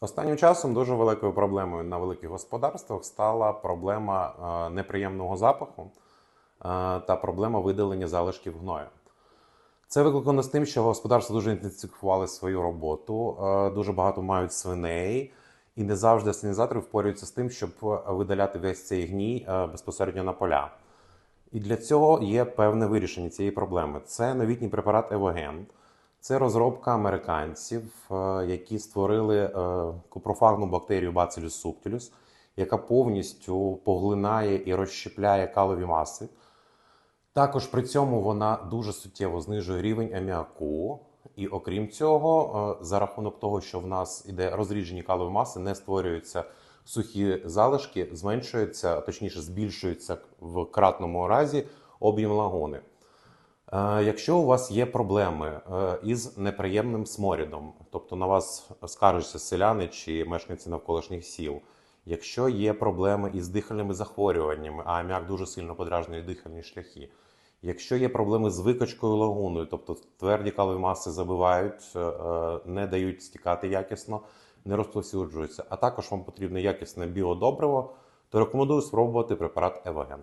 Останнім часом дуже великою проблемою на великих господарствах стала проблема е, неприємного запаху е, та проблема видалення залишків гною. Це викликано з тим, що господарства дуже інтенсифікували свою роботу, е, дуже багато мають свиней, і не завжди асенізатори впорюються з тим, щоб видаляти весь цей гній безпосередньо на поля. І для цього є певне вирішення цієї проблеми. Це новітній препарат Евоген. Це розробка американців, е, які створили е, купрофагну бактерію Bacillus subtilis, яка повністю поглинає і розщепляє калові маси. Також при цьому вона дуже суттєво знижує рівень аміаку. І окрім цього, е, за рахунок того, що в нас іде розріджені калові маси, не створюються сухі залишки, зменшується, точніше, збільшується в кратному разі об'єм лагуни. Е, Якщо у вас є проблеми е, із неприємним сморідом, тобто на вас скаржаться селяни чи мешканці навколишніх сіл, якщо є проблеми із дихальними захворюваннями, а аміак дуже сильно подражнює дихальні шляхи, якщо є проблеми з викачкою лагуною, тобто тверді калові маси забивають, е, не дають стікати якісно, не розповсюджуються, а також вам потрібне якісне біодобриво, то рекомендую спробувати препарат Еваген.